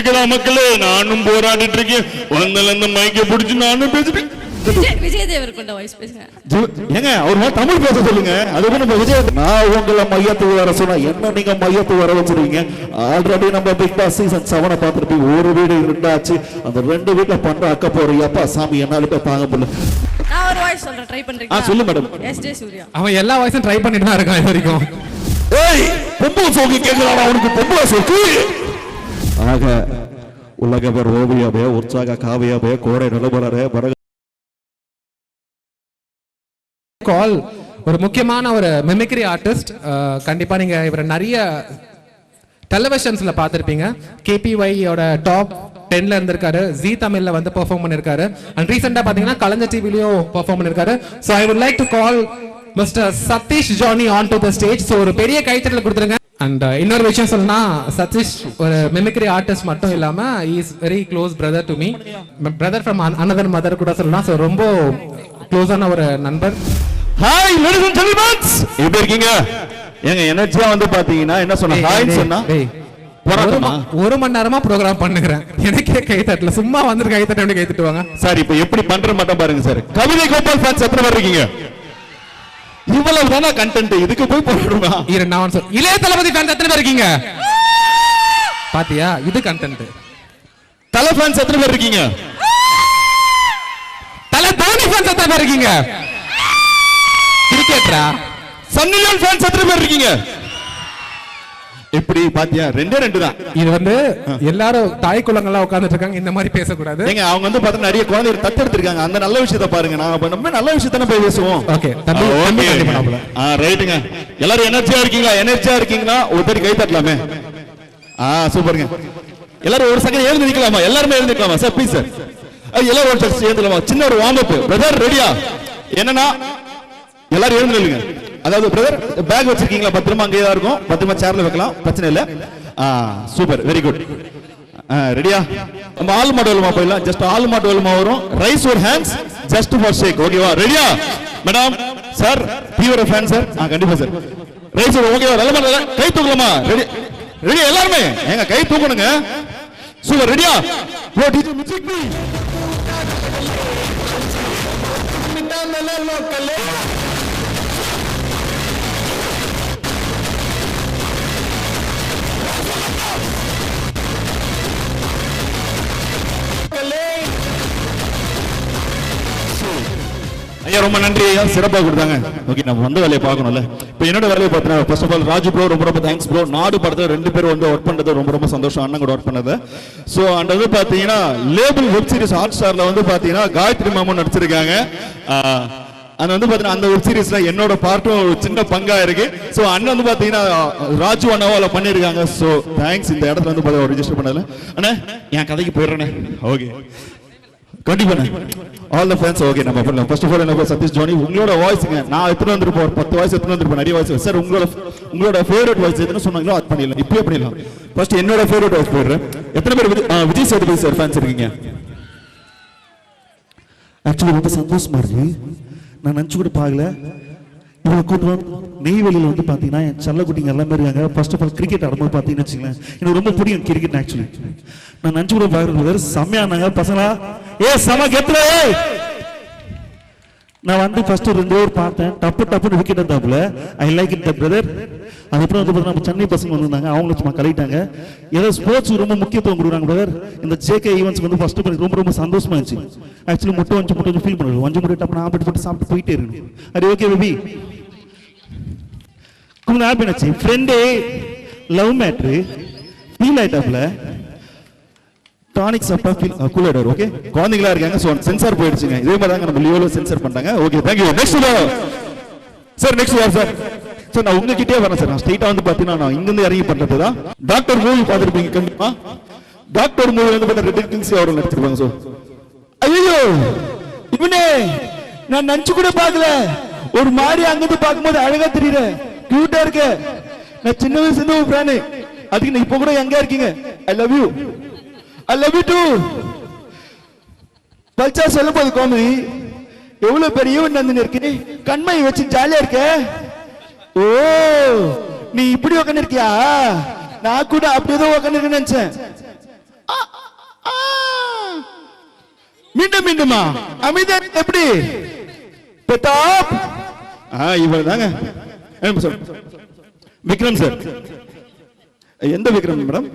கேக்குதா மக்களே? நானும் போராடிட்டு இருக்கேன் வந்தல இந்த மைக்க பிடிச்சு நானும் பேசிட்டேன். விஜய் விஜய் தேவர்கொண்ட வாய்ஸ் பேசுங்க. ஏங்க அவர் தமிழ் பேச சொல்லுங்க. அதுக்கு நம்ம விஜய் நான் உங்களை மையத்துக்கு வர சொன்னா என்ன நீங்க மையத்துக்கு வர வச்சிருக்கீங்க? ஆல்ரெடி நம்ம பிக் பாஸ் சீசன் செவனை பார்த்துருப்பீங்க ஒரு வீடு ரெண்டாச்சு அந்த ரெண்டு வீட்டுல பண்ற அக்க போற அப்பா சாமி தாங்க முடியல. நான் ஒரு வாய்ஸ் சொல்றேன். ட்ரை ஆ பண்றீங்களா சொல்லு மேடம் எஸ் ஜே சூர்யா. அவன் எல்லா வயசும் ட்ரை பண்ணிட்டு தான் இருக்கான் இது வரைக்கும். ஏய் பொம்பளை சோக்கு கேட்கிறான் அவனுக்கு பொம்பளை சோக்கு ஆக உலகவர் ஓவியமே உற்சாக காவியமே கோடை நிலவரே கால் ஒரு முக்கியமான ஒரு மெமிக்ரி ஆர்டிஸ்ட் கண்டிப்பா நீங்க இவரை நிறைய டெலிவிஷன்ஸ்ல பார்த்துருப்பீங்க. கேபிஒய்யோட டாப் டென்ல இருந்திருக்காரு. ஜி தமிழ்ல வந்து பெர்ஃபார்ம் பண்ணிருக்காரு. அண்ட் ரீசெண்டா பாத்தீங்கன்னா கலைஞர் டிவிலையும் பெர்ஃபார்ம் பண்ணிருக்காரு. So I would like to call mister Sathish Johnny on to the stage so ஒரு பெரிய கைத்தட்டல் கொடுத்துருங்க. அண்ட் இன்னொரு விஷயம் சொல்லணும்னா சதீஷ் ஒரு மெமிக்ரி ஆர்டிஸ்ட் மட்டும் இல்லாம is very close brother to me brother from another mother கூட சொல்லலாம். ஸோ ரொம்ப க்ளோஸான ஒரு நண்பர். ஹாய் லேடிஸ் அண்ட் ஜென்டில்மென்ஸ் எப்படி இருக்கீங்க? ஏங்க எனர்ஜியா வந்து பாத்தீங்கன்னா என்ன சொன்ன? ஹாய் சொன்னா. ஒரு போராட்டமா? ம- ஒரு மணி நேரமா ப்ரோக்ராம் பண்ணுகிறேன். எனக்கே கை தட்டல. சும்மா வந்து கை தட்ட கை தட்டுவாங்க. சார் இப்போ எப்படி பண்ற மட்டும் பாருங்க சார். கவிதை கோபால் ஃபேன்ஸ் எத்தனை பேர் இருக்கீங்க? இவ்வளவு தானே கண்டென்ட் இதுக்கு போய் போடுறோமா இரு நான் சொல் இளைய தளபதி ஃபேன்ஸ் எத்தனை பேர் இருக்கீங்க? பாத்தியா? இது கண்டென்ட் தலை ஃபேன்ஸ் எத்தனை பேர் இருக்கீங்க? தல தோனி ஃபேன்ஸ் எத்தனை பேர் இருக்கீங்க? கிரிக்கெட்டரா சன்னி லியோன் ஃபேன்ஸ் எத்தனை பேர் இருக்கீங்க? இப்படி பாத்தியா? ரெண்டே ரெண்டு தான் இது வந்து எல்லாரும் தாய் குளங்கள்லாம் உட்கார்ந்துட்டு இருக்காங்க இந்த மாதிரி பேசக்கூடாது. ஏங்க அவங்க வந்து பார்த்தா நிறைய குழந்தைகள் தத்தெடுத்திருக்காங்க. அந்த நல்ல விஷயத்த பாருங்க. நான் அப்ப நம்ம நல்ல விஷயத்தானே போய் பேசுவோம். Okay, தம்பி, ஆ, ரைட்டுங்க. எல்லாரும் எனர்ஜியா இருக்கீங்களா? எனர்ஜியா இருக்கீங்களா ஒருத்தர் கை தட்டலாமே. ஆ சூப்பருங்க. எல்லாரும் ஒரு செகண்ட் எழுந்து நிக்கலாமா? எல்லாருமே எழுந்து நிக்கலாமா? சார் ப்ளீஸ் சார் எல்லாரும் ஒரு செகண்ட் எழுந்துலாமா சின்ன ஒரு வார்ம் அப் பிரதர் ரெடியா என்னன்னா எல்லாரும் எழுந்து நில்லுங்க. அதாவது பிரதர் பேக் வச்சிருக்கீங்களா? பத்திரமா அங்கேயே தான் இருக்கும். பத்திரமா சேர்ல வைக்கலாம். பிரச்சனை இல்ல. ஆ சூப்பர் வெரி குட் ரெடியா நம்ம ஆல் மாடலுமா போயிடலாம். ஜஸ்ட் ஆல் மாடலுமா வரும். ரைஸ் ஒரு ஹேண்ட்ஸ் ஜஸ்ட் ஃபார் ஷேக் ஓகேவா ரெடியா மேடம் சார் தீவிர ஃபேன் சார் ஆ கண்டிப்பா சார் ரைஸ் ஓகேவா நல்ல மாதிரி கை தூக்கலாமா? ரெடி ரெடி எல்லாருமே? எங்க கை தூக்கணுங்க. சூப்பர் ரெடியா ஓ டீச்சர் மியூசிக் ப்ளீஸ் ஐயா ரொம்ப நன்றி ஐயா சிறப்பாக கொடுத்தாங்க. ஓகே நம்ம வந்த வேலையை பார்க்கணும்ல. இப்போ என்னோட வேலையை பார்த்தீங்கன்னா first of all Raju bro ரொம்ப ரொம்ப தேங்க்ஸ் ப்ரோ நாடு படத்தில் ரெண்டு பேரும் வந்து ஒர்க் பண்ணது ரொம்ப ரொம்ப சந்தோஷம். அண்ணன் கூட ஒர்க் பண்ணது. ஸோ அண்ட் வந்து பார்த்தீங்கன்னா லேபிள் வெப் சீரிஸ் ஹாட் ஸ்டாரில் வந்து பார்த்தீங்கன்னா காயத்ரி மாமன் நடிச்சிருக்காங்க. அது வந்து பார்த்தீங்கன்னா அந்த வெப் சீரிஸ்ல என்னோட பார்ட்டும் ஒரு சின்ன பங்கா இருக்கு. ஸோ அண்ணன் வந்து பார்த்தீங்கன்னா ராஜு அண்ணாவும் அதில் பண்ணியிருக்காங்க ஸோ தேங்க்ஸ் இந்த இடத்துல வந்து பார்த்தீங்கன்னா ரிஜிஸ்டர் பண்ணல. அண்ணா என் கதைக்கு போயிடுறேன் ஓகே. கண்டிப்பா ஆல் த ஃபேன்ஸ் ஓகே நம்ம பண்ணலாம் ஃபர்ஸ்ட் ஆஃப் ஆல் என்ன சதீஷ் ஜோனி உங்களோட வாய்ஸ்ங்க நான் எத்தனை வந்திருப்போம்? ஒரு பத்து வாய்ஸ் எத்தனை வந்திருப்போம்? நிறைய வாய்ஸ் சார் உங்களோட உங்களோட ஃபேவரட் வாய்ஸ் எத்தனை சொன்னாங்களோ அது பண்ணிடலாம். இப்பயே பண்ணிடலாம். ஃபர்ஸ்ட் என்னோட ஃபேவரட் வாய்ஸ் போடுறேன் எத்தனை பேர் விஜய்- ஆ, விஜய் சேதுபதி சார் ஃபேன்ஸ் இருக்கீங்க? ஆக்சுவலி ரொம்ப சந்தோஷமா இருக்கு. நான் நினச்சி கூட பார்க்கல. இவ்வளோ கூட்டம் நெய்வேலியில் வந்து பார்த்தீங்கன்னா என் செல்லக்குட்டிங்க எல்லாமே இருக்காங்க. ஃபர்ஸ்ட் ஆஃப் ஆல் கிரிக்கெட் ஆடும்போது பார்த்தீங்கன்னு வச்சுங்களேன் எனக்கு ரொம்ப பிடிக்கும் கிரிக்கெட் ஆக்சுவலி நான் நினச்சி கூட பார்க்குறது செம்மையானாங்க பசங்களா. ஏ செம கெத்துற நான் வந்து ஃபர்ஸ்ட் ரெண்டு ஓவர் பார்த்தேன். டப்பு டப்புன்னு விக்கெட் இருந்தாப்புல. ஐ லைக் இட் பிரதர் அதுக்கப்புறம் வந்து நம்ம சென்னை பசங்க வந்திருந்தாங்க. அவங்களும் சும்மா கலையிட்டாங்க. ஏதோ ஸ்போர்ட்ஸ் ரொம்ப முக்கியத்துவம் கொடுக்குறாங்க பிரதர் இந்த ஜேகே ஈவெண்ட்ஸ் வந்து ஃபர்ஸ்ட் பண்ணி ரொம்ப ரொம்ப சந்தோஷமா இருந்துச்சு. ஆக்சுவலி முட்டை வஞ்சு முட்டை ஃபீல் பண்ணுறது வஞ்சு முட்டை டப்பு நான் போட்டு சாப்பிட்டு போயிட்டே இருக்கு. அது ஓகே பேபி கொஞ்சம் ஹாப்பி ஆச்சு. ஃப்ரெண்டே லவ் மேட்ரு ஃபீல் ஆயிட்டாப்ல டானிக் சப்பா ஃபீல் கூல் ஓகே குழந்தைங்களா இருக்காங்க ஸோ சென்சார் போயிடுச்சுங்க. இதே மாதிரி தாங்க நம்ம லியோல சென்சார் பண்ணிட்டாங்க. Okay thank you next sir next யார் சார் சார் நான் உங்ககிட்டே வரேன் சார் நான் ஸ்ட்ரெயிட்டாக வந்து பார்த்தீங்கன்னா நான் இங்கேருந்து இறங்கி பண்றது தான். டாக்டர் மூவி பார்த்துருப்பீங்க கண்டிப்பா? டாக்டர் மூவி வந்து பார்த்தா ரெட் கிங்ஸ் அவர்கள் நடிச்சிருப்பாங்க ஸோ ஐயோ இவனே நான் நினச்சி கூட பார்க்கல. ஒரு மாதிரி அங்கிருந்து பார்க்கும்போது அழகா தெரியல கியூட்டா இருக்க. நான் சின்ன வயசுல இருந்து ஒரு பிராணு அதுக்கு நீ இப்ப கூட எங்க இருக்கீங்க. I love you I love you too Phalsa சொல்லும் போது கோமதி எவ்வளவு பெரிய ஈவெண்ட் வந்து இருக்கு கண்மை வச்சு ஜாலியா இருக்க ஓ நீ இப்படி உட்காந்து இருக்கியா நான் கூட அப்படியே உட்காந்து நினைச்சேன் மீண்டும் மீண்டுமா அமிதா எப்படி பிரதாப் ஆ இவர் தாங்க விக்ரம் சார் எந்த விக்ரம் மேடம்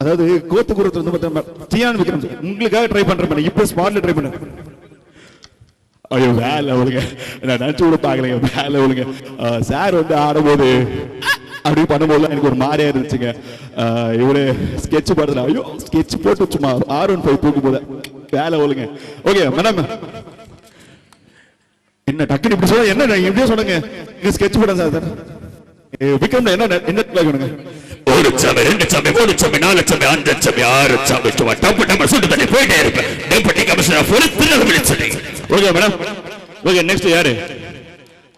அதாவது கோத்துக்குறத்துல வந்து பார்த்தா சியான் விக்ரம். உங்களுக்காக ட்ரை பண்றேன் மேடம் இப்போ ஸ்பாட்ல ட்ரை பண்ண. ஐயோ வேலை ஒழுங்க. நான் நினச்சி கூட பார்க்கலைங்க வேலை ஒழுங்க. சார் வந்து ஆடும்போது அப்படி பண்ணும்போது எனக்கு ஒரு மாதிரியா இருந்துச்சுங்க. இவரு ஸ்கெட்ச் படத்துல ஐயோ ஸ்கெட்ச் போட்டு சும்மா ஆர் ஒன் ஃபைவ் தூக்கும் போது வேலை ஒழுங்க. ஓகே மேடம் என்ன டக்குனு இப்படி சொல்ல என்ன எப்படியோ சொல்லுங்க. ஸ்கெட்ச் படம் சார் சார். விக்ரம்ல என்ன என்ன dialogue வேணுங்க? ஒரு சபை ரெண்டு சபை மூணு சமை நாலு சபை அஞ்சு சமை ஆறு சமை சும்மா டப்பு டப்பு சுட்டு தண்ணி போயிட்டே இருப்பேன். டெபுட்டி கமிஷனர் பொறுத்து Tirunelveli okay madam. Okay next யாரு?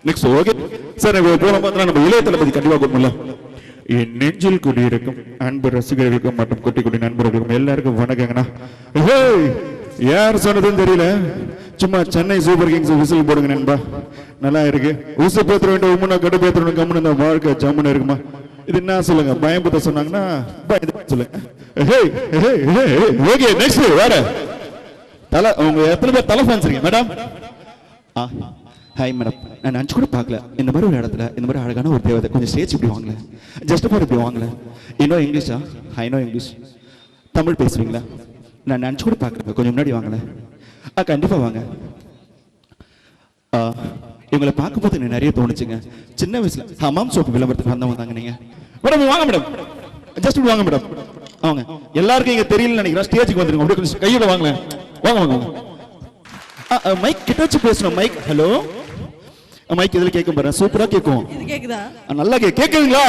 Next okay. சார் போன பார்த்தா நம்ம இளைய தளபதி கண்டிப்பாக கொடுக்கல என் நெஞ்சில் குடியிருக்கும் அன்பு ரசிகர்களுக்கும் மற்றும் குட்டி குட்டி நண்பர்களுக்கும் எல்லாருக்கும் வணக்கங்கண்ணா. ஹேய், யார் சொன்னதுன்னு தெரியல. சும்மா சென்னை சூப்பர் கிங்ஸ் விசில் போடுங்க நண்பா. நல்லா இருக்கு. உசு பேத்துற வேண்டிய உம்முனா கடு கம்முன்னு இந்த வாழ்க்கை ஜம்முன்னு இருக்குமா? இது என்ன சொல்லுங்க? பயம்புத்த சொன்னாங்கன்னா பயந்து சொல்லுங்க. Hey, hey, hey. Okay next வேற. தலை உங்க எத்தனை பேர் தலை ஃபேன்ஸ் இருக்கீங்க? மேடம் ஹாய் மேடம் நான் நினச்சி கூட பார்க்கல. இந்த மாதிரி ஒரு இடத்துல இந்த மாதிரி அழகான ஒரு தேவதை. கொஞ்சம் ஸ்டேஜ் இப்படி வாங்கல. ஜஸ்ட் ஃபார் இப்படி வாங்கல. இன்னோ இங்கிலீஷா ஹை நோ இங்கிலீஷ் தமிழ் பேசுவீங்களா நான் நினச்சி கூட பார்க்கல. கொஞ்சம் முன்னாடி வாங்கல. ஆ கண்டிப்பாக வாங்க. ஆ, இவங்களை பார்க்கும்போது எனக்கு நிறைய தோணுச்சுங்க. சின்ன வயசுல ஹமாம் சோப்பு விளம்பரத்துக்கு வந்தவங்க தாங்க நீங்க. மேடம் வாங்க மேடம். ஜஸ்ட் வாங்க மேடம். அவங்க எல்லாருக்கும் இங்க தெரியல நினைக்கிறேன். ஸ்டேஜுக்கு வந்துருங்க. அப்படியே கொஞ்சம் கையோட வாங்க வாங்க வாங்க. மைக் கிட்ட வச்சு பேசணும். மைக் ஹலோ மைக் இதுல கேட்கும் பாரு சூப்பரா கேட்கும். நல்லா கே கேக்குதுங்களா?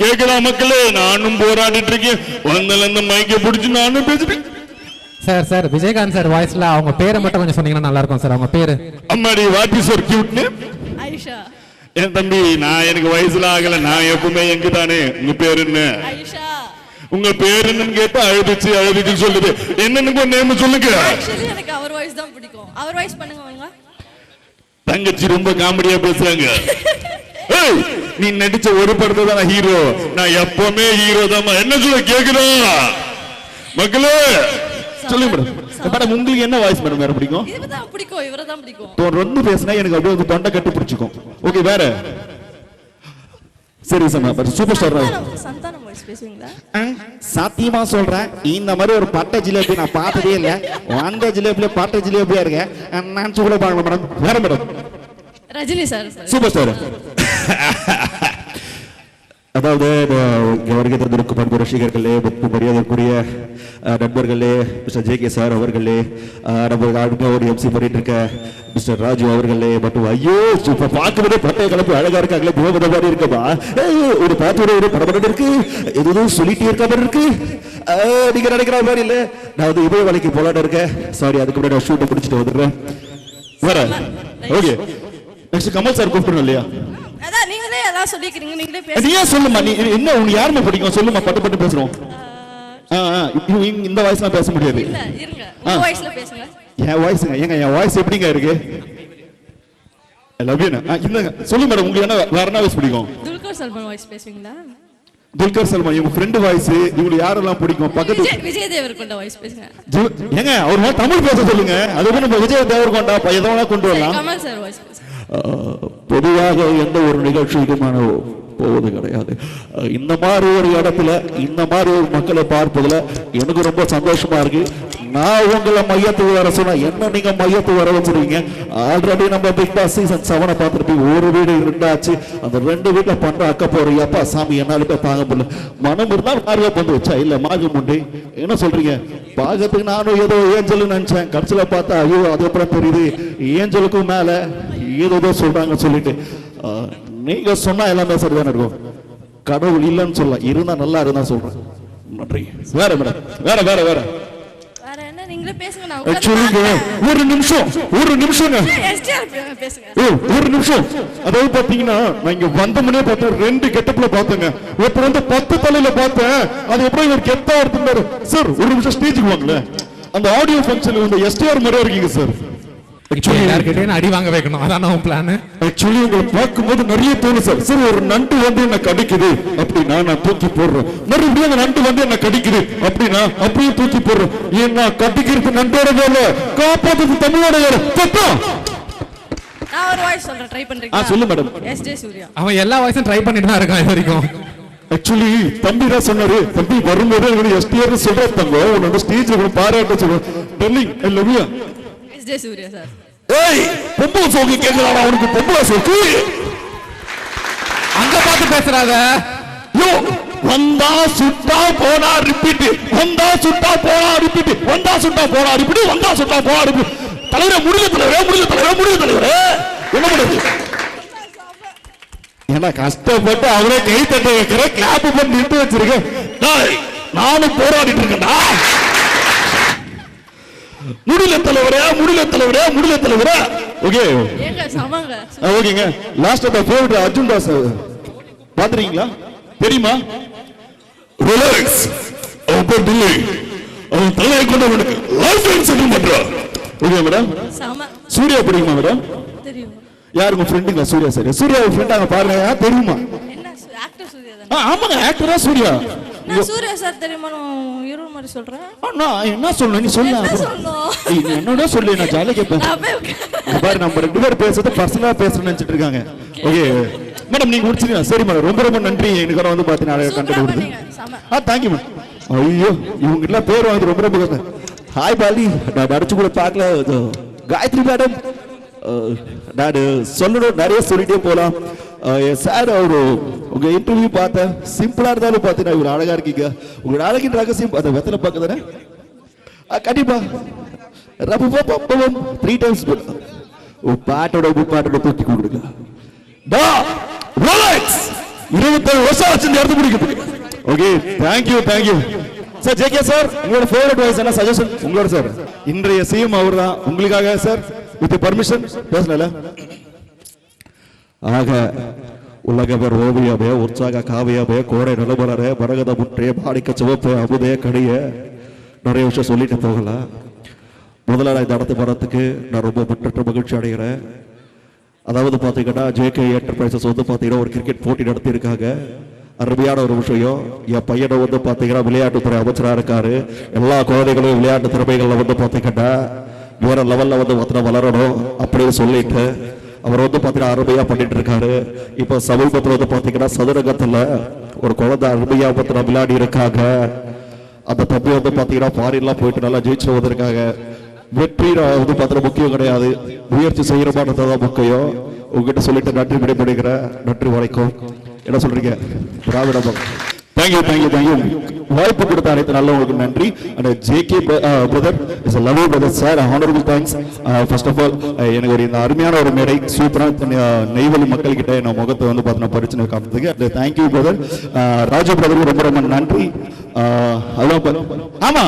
கேக்குதா மக்களே? நானும் போராடிட்டு இருக்கேன். வந்தல இந்த மைக்கை பிடிச்சு நானும் பேசிட்டேன் சார் சார் விஜயகாந்த் சார் வாய்ஸ்ல அவங்க பேரை மட்டும் கொஞ்சம் சொன்னீங்கன்னா நல்லா இருக்கும் சார் அவங்க பேரு. அம்மாடி வாட் இஸ் ஒரு கியூட் நேம் ஐஷா என் தம்பி நான் எனக்கு வயசுல ஆகல நான் எப்பவுமே எங்க தானே உங்க பேர் என்ன? ஐஷா உங்க பேர் என்னன்னு கேட்டா அழுதுச்சு அழுதுச்சு சொல்லுது. என்னன்னு நேம் சொல்லுங்க. ஆக்சுவலி எனக்கு அவர் வாய்ஸ் தான் பிடிக்கும். அவர் வாய்ஸ் பண்ணுங்க வாங்க. தங்கச்சி ரொம்ப காமெடியா பேசுறாங்க. ஏய், நீ நடிச்ச ஒரு படத்தை தான் ஹீரோ நான் எப்பவுமே ஹீரோ தான் என்ன சொல்ல கேக்குதா? மக்களே சொல்லுங்க மேடம் மேடம் உங்களுக்கு என்ன வாய்ஸ் மேடம் வேற பிடிக்கும்? பிடிக்கும் இவரை தான் பிடிக்கும். இப்போ ரொம்ப பேசினா எனக்கு அப்படியே வந்து தொண்டை கட்டி பிடிச்சிக்கும். ஓகே வேற? சரி சம்மா சூப்பர் ஸ்டார் சத்தியமா சொல்றேன். இந்த மாதிரி ஒரு பட்டை ஜிலேபி நான் பார்த்ததே இல்ல. வந்த ஜிலேபில பட்டை ஜிலேபியா இருக்கேன். நினைச்சு கூட பார்க்கல மேடம் வேற madam Rajini sir super star அதாவது இங்க வருகை தந்திருக்கும் பண்பு ரசிகர்களே மற்றும் மரியாதைக்குரிய நண்பர்களே மிஸ்டர் ஜே கே சார் அவர்களே நம்ம அடுத்த ஒரு எம்சி பண்ணிட்டு இருக்க மிஸ்டர் ராஜு அவர்களே மற்றும் ஐயோ சூப்பர் பார்க்கும்போதே பட்டைய கலப்பு அழகா இருக்காங்களே புகவத மாதிரி இருக்கமா? ஒரு பார்த்து ஒரு படபடம் இருக்கு. எதுவும் சொல்லிட்டே இருக்க மாதிரி இருக்கு. நீங்க நினைக்கிற மாதிரி இல்ல. நான் வந்து இதய வேலைக்கு போலான்னு இருக்கேன். சாரி அதுக்கு முன்னாடி ஷூட்டை பிடிச்சிட்டு வந்துடுறேன். வர ஓகே நெக்ஸ்ட் கமல் சார் கூப்பிடணும் இல்லையா? அதான் நீங்களே அதான் சொல்லிக்கிறீங்க நீங்களே நீ பேசுங்க. ஏன் சொல்லுமா நீ என்ன உனக்கு யாருமே பிடிக்கும்? சொல்லுமா பட்டு பட்டு பேசுறோம். இந்த வாய்ஸ்லாம் பேச முடியாது. இருங்க. வாய்ஸ்ல பேசுங்க. என் வாய்ஸுங்க ஏங்க என் வாய்ஸ் எப்படிங்க இருக்கு? லவ் யூ இல்லங்க சொல்லுங்க மேடம் உங்களுக்கு என்ன வேற என்ன வாய்ஸ் பிடிக்கும்? துல்கர் சல்மான் வாய்ஸ் பேசுவீங்களா? துல்கர் சல்மான் இவங்க ஃப்ரெண்டு வாய்ஸ் இவங்களுக்கு யாரெல்லாம் பிடிக்கும்? பக்கத்து விஜய் தேவர்கொண்ட வாய்ஸ் பேசுங்க. ஏங்க அவர் தமிழ் பேச சொல்லுங்க. அது நம்ம விஜய் தேவர் கொண்டா எதோ கொண்டு வரலாம். கமல் சார் வாய்ஸ் பொதுவாக எந்த ஒரு நிகழ்ச்சிக்குமான போவது கிடையாது. இந்த மாதிரி ஒரு இடத்துல இந்த மாதிரி ஒரு மக்களை பார்ப்பதில் எனக்கு ரொம்ப சந்தோஷமா இருக்கு. நான் உங்களை மையத்துக்கு வர சொன்னா என்ன நீங்க மையத்துக்கு வர வச்சிருக்கீங்க? ஆல்ரெடி நம்ம பிக் பாஸ் சீசன் செவனை பார்த்துருப்பீங்க ஒரு வீடு ரெண்டாச்சு அந்த ரெண்டு வீட்டுல பண்ற அக்க போற அப்பா சாமி என்னால போய் தாங்க முடியல. மனம் இருந்தால் மார்க பண்ணி வச்சா இல்ல மார்க முண்டி என்ன சொல்றீங்க? பாகத்துக்கு நானும் ஏதோ ஏஞ்சல் நினைச்சேன். கடைசியில பார்த்தா ஐயோ அதுக்கப்புறம் தெரியுது? ஏஞ்சலுக்கும் மேல ஏதோ ஏதோ சொல்றாங்க சொல்லிட்டு. நீங்க சொன்னா எல்லாமே சரிதானே இருக்கும். கடவுள் இல்லைன்னு சொல்லலாம் இருந்தா நல்லா இருந்தா சொல்றேன். நன்றி. வேற மேடம். வேற வேற வேற. நீங்களே பேசுங்க நான் சொல்லுங்க ஒரு நிமிஷம் ஒரு எஸ்டிஆர் பேசுங்க ஒரு நிமிஷம். அதாவது பாத்தீங்கன்னா நான் இங்க வந்தமுனே பார்த்தேன் ரெண்டு கெட்டப்ல பார்த்தேங்க. ஒருத்தர் வந்து பத்து தலையில பார்த்தேன். அது எப்படி இவர் கெத்தா எடுத்துட்டாரு. சார் ஒரு நிமிஷம் ஸ்டேஜுக்கு வாங்கல அந்த ஆடியோ ஃபங்க்ஷன்ல வந்து எஸ்டிஆர் மாதிரியே இருக்கீங்க சார்? எல்லார்கிட்டயும் அடி வாங்க வைக்கணும். அதான் உன் பிளான் ஆக்சுவலி உங்களை பார்க்கும்போது நிறைய தோணும் சார். சரி ஒரு நண்டு வந்து என்ன கடிக்குது. அப்படின்னா நான் தூக்கி போடுறேன். மறுபடியும் அந்த நண்டு வந்து என்ன கடிக்குது. அப்படின்னா அப்படியே தூக்கி போடுறேன். ஏன்னா கடிக்கிறது நண்டோட வேலை? காப்பாத்துறது தமிழோட வேலை. தப்பா? நான் ஒரு வாய்ஸ் சொல்றேன். ட்ரை ஆ பண்றீங்களா சொல்லு மேடம் எஸ் ஜே சூர்யா. அவன் எல்லா வாய்ஸும் ட்ரை பண்ணிட்டு தான் இருக்கான் இது வரைக்கும். ஆக்சுவலி தம்பி தான் சொன்னாரு. தம்பி வரும்போது எனக்கு எஸ்டிஆர் சொல்ற தங்க உன்னோட ஸ்டேஜ்ல கூட பாராட்ட சொல்றேன் telling I love you S J Surya sir. ஏய் பொம்பளை சோக்கு கேட்கலாம் அவனுக்கு பொம்பளை சோக்கு அங்க பார்த்து பேசுறாத. யோ வந்தா சுட்டா போனா ரிப்பீட் வந்தா சுட்டா போனா ரிப்பீட் வந்தா சுட்டா போனா ரிப்பீட் வந்தா சுட்டா போனா ரிப்பீட் தலைவரே முடியல தலைவரே முடியல தலைவரே முடியல தலைவரே. என்ன பண்ணுது? ஏன்னா கஷ்டப்பட்டு அவரே கை தட்ட வைக்கிற கிளாப் பண்ணி நின்று வச்சிருக்கேன். நானும் போராடிட்டு இருக்கேன்டா. முடியல தலைவரே முடியல தலைவரே முடியல தலைவரே. ஓகே ஓகேங்க last of favourite Arjun Das பாத்துறீங்களா தெரியுமா? ரிலாக்ஸ் அவன் பேர் டில்லி அவன் தலையை கொண்டவனுக்கு லைஃப் டைம் செட்டில் பண்றான் ஓகே மேடம் சூர்யா பிடிக்குமா மேடம் தெரியும். யார் உங்க ஃப்ரெண்டுங்களா சூர்யா சார்? சூர்யா ஃப்ரெண்ட் அங்க பாருங்க தெரியுமா? ஆமாங்க ஆக்டரா சூர்யா. நான் சூர்யா சார் தெரியுமா நான் ஹீரோ மாதிரி சொல்றேன்? அண்ணா என்ன சொல்லணும் நீ சொல்ல. என்ன சொல்லணும்? ஏய், நீ என்னோட சொல்லு? நான் ஜாலியா கேட்பேன் நான் போய் உட்கார்றேன். இங்க பாரு நம்ம ரெண்டு பேரும் பேசுறது பர்சனலா பேசணும்னு நினைச்சிட்டு இருக்காங்க. ஓகே மேடம் நீங்க முடிச்சிருங்க. சரி மேடம் ரொம்ப ரொம்ப நன்றி. எனக்கு வந்து பாத்தீங்கன்னா அழகா சூப்பரா கண்டென்ட் கொடுத்து பண்ணீங்க. செம. ஆ தேங்க்யூ மேம் ஐயோ இவங்க எல்லாம் பேர் வாங்கி ரொம்ப ரொம்ப கஷ்டம். ஹாய் பாலி நான் நடிச்சு கூட பார்க்கல. இது, காயத்ரி மேடம் நான் சொல்லணும். நிறைய சொல்லிட்டே போலாம். சார் அவரு உங்க இன்டர்வியூ பார்த்தேன் சிம்பிளா இருந்தாலும் பார்த்தீங்கன்னா இவர் அழகா இருக்கீங்க. உங்களோட அழகின் ரகசியம் அந்த வெத்தலை பார்க்க தானே? ஆ, கண்டிப்பா. ரப்பு பப்பம் த்ரீ டைம்ஸ் பாட்டோட உப்பு பாட்டோட தூக்கி கொடுங்க. டா ரோலக்ஸ் இருபத்தேழு வருஷம் ஆச்சு இந்த இடத்து பிடிக்குது okay thank you thank you sir JK sir உங்களோட ஃபேவரட் வாய்ஸ் என்ன? சஜஷன் உங்களோட சார் இன்றைய சிஎம் அவர் தான் உங்களுக்காக சார் வித் பர்மிஷன் பேசல ஆக உலகவர் ஓவியமே உற்சாக காவியமே கோடை நிலமலரே மரகத முற்றே மாணிக்க சிவப்பு அமுதே கனிய. நிறைய விஷயம் சொல்லிட்டு போகலாம் முதல்ல நான் இந்த நான் ரொம்ப முற்றற்ற மகிழ்ச்சி அடைகிறேன். அதாவது பார்த்தீங்கன்னா ஜேகே என்டர்பிரைசஸ் வந்து பார்த்தீங்கன்னா ஒரு கிரிக்கெட் போட்டி நடத்தியிருக்காங்க. அருமையான ஒரு விஷயம். என் பையனை வந்து பார்த்தீங்கன்னா விளையாட்டுத்துறை அமைச்சராக இருக்காரு. எல்லா குழந்தைகளும் விளையாட்டு திறமைகளில் வந்து பார்த்தீங்கன்னா வேற லெவலில் வந்து பார்த்தீங்கன்னா வளரணும் அப்படின்னு சொல்லிட்டு அவர் வந்து பார்த்தீங்கன்னா அருமையாக பண்ணிட்டு இருக்காரு இப்போ சமீபத்தில் வந்து பார்த்தீங்கன்னா சதுரங்கத்தில் ஒரு குழந்தை அருமையாக பார்த்தீங்கன்னா விளையாடி இருக்காங்க. அந்த தம்பி வந்து பார்த்தீங்கன்னா ஃபாரின்லாம் போயிட்டு நல்லா ஜெயிச்சு வந்திருக்காங்க. வெற்றி வந்து பார்த்தீங்கன்னா முக்கியம் கிடையாது. முயற்சி செய்யறமானது தான் முக்கியம். உங்ககிட்ட சொல்லிட்டு நன்றி விடைபடுகிறேன் நன்றி வணக்கம். என்ன சொல்றீங்க? திராவிட தேங்க்யூ தேங்க்யூ தேங்க்யூ வாய்ப்பு கொடுத்த அனைத்து நல்லவங்களுக்கு நன்றி. And JK brother is love brother sir honourable thanks first of all எனக்கு ஒரு இந்த அருமையான ஒரு மேடை சூப்பராக uh, நெய்வழி மக்கள் கிட்ட என் முகத்தை வந்து பார்த்தீங்கன்னா பரிச்சனை காப்பதுக்கு and thank you brother Raja பிரதருக்கு ரொம்ப ரொம்ப நன்றி. Uh, அதான் ஆமா.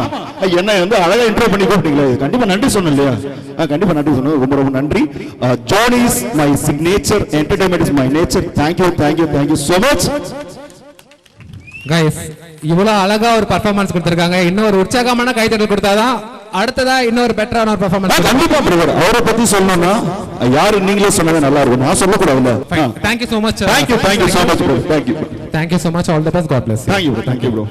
என்ன வந்து அழகா இன்ட்ரோ பண்ணி கூப்பிட்டீங்களே. கண்டிப்பா நன்றி சொன்னேன் இல்லையா? கண்டிப்பா நன்றி சொன்னேன் ரொம்ப ரொம்ப நன்றி. John is my signature entertainment is my nature thank you thank you thank you so much guys இவ்வளவு அழகா ஒரு பர்ஃபார்மன்ஸ் கொடுத்திருக்காங்க. இன்னும் ஒரு உற்சாகமான கைத்தட்டல் கொடுத்தாதான் அடுத்ததா இன்னொரு பெட்டரான ஒரு பர்ஃபார்மன்ஸ் கண்டிப்பா பிரதர் அவரை பத்தி சொல்லணும்னா யாரு நீங்களே சொன்னது நல்லா இருக்கும். நான் சொல்லக்கூடாதுல்ல thank you so much thank you thank you so much bro. Thank you thank you so much all the best God bless thank you thank you bro